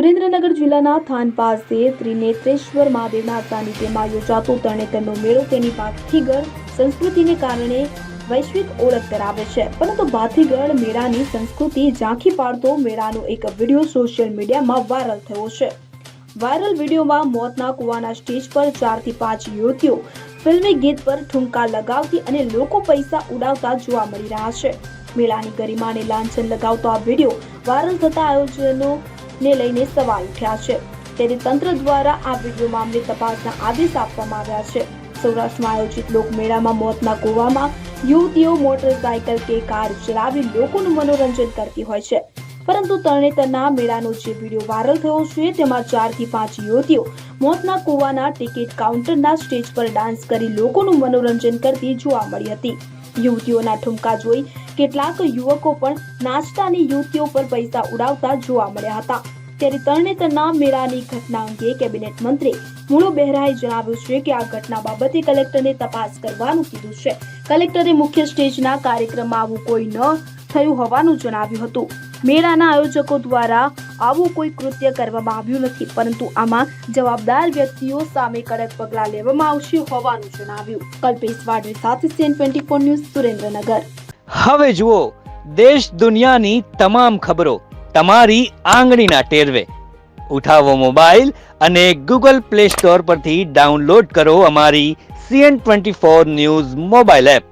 સુરેન્દ્રનગર જિલ્લાના થાન પાસે ત્રિનેત્રેશ્વર મહાદેવના સાનિધ્યમાં યોજાતો તરણેતરનો મેળો તેની ભાથીગળ સંસ્કૃતિને કારણે વૈશ્વિક ઓળખ ધરાવે છે. પરંતુ ભાથીગઢ મેળાની સંસ્કૃતિ ઝાંખી પાડતો મેળાનો એક વીડિયો સોશિયલ મીડિયામાં વાયરલ થયો છે. વાયરલ વિડીયોમાં મોતના કુવાના સ્ટેજ પર ચારથી પાંચ યુવતીઓ ફિલ્મી ગીત પર ઠુમકા લગાવતી અને લોકો પૈસા ઉડાવતા જોવા મળી રહ્યા છે. મેળાની ગરિમાને લાંછન લગાવતો આ વીડિયો વાયરલ થતા આયોજનોને લઈને સવાલ ઉઠ્યા છે. તેથી તંત્ર દ્વારા આ વીડિયો મામલે તપાસના આદેશ આપવામાં આવ્યા છે. સૌરાષ્ટ્રમાં આયોજિત લોકમેળામાં મોતના કુવામાં યુવતીઓ મોટરસાયકલ કે કાર ચલાવી લોકોનું મનોરંજન કરતી હોય છે. પરંતુ તરણેતરના મેળાનો જે વીડિયો વાયરલ થયો છે, તેમાં ચારથી પાંચ યુવતીઓ મોતના કુવાના ટિકિટ કાઉન્ટરના સ્ટેજ પર ડાન્સ કરી લોકોનું મનોરંજન કરતી જોવા મળી હતી. યુવતીઓના ઠુમકા જોઈ કેટલાક યુવકો પણ નાચતાની યુવતીઓ પર પૈસા ઉડાવતા જોવા મળ્યા હતા. ત્યારે તરણેતરના મેળાની ઘટના અંગે કેબિનેટ મંત્રી મુળુ બહેરાએ જણાવ્યું છે કે આ ઘટના બાબતે કલેક્ટરને તપાસ કરવાનું કીધું છે. કલેક્ટરે મુખ્ય સ્ટેજના કાર્યક્રમમાં આવું કોઈ ન થયું હોવાનું જણાવ્યું હતું. મેળાના આયોજકો દ્વારા આવું કોઈ કૃત્ય કરવામાં આવ્યું નથી, પરંતુ આમાં જવાબદાર વ્યક્તિઓ સામે કડક પગલાં લેવામાં આવશે હોવાનું જણાવ્યું. કલ્પેશ વાડવી સાથે CN twenty four news Surendranagar. હવે જુઓ, દેશ દુનિયાની તમામ ખબરો તમારી આંગળીના ટેરવે. ઉઠાવો મોબાઈલ અને ગૂગલ પ્લે સ્ટોર પરથી ડાઉનલોડ કરો અમારી CN twenty four news mobile app.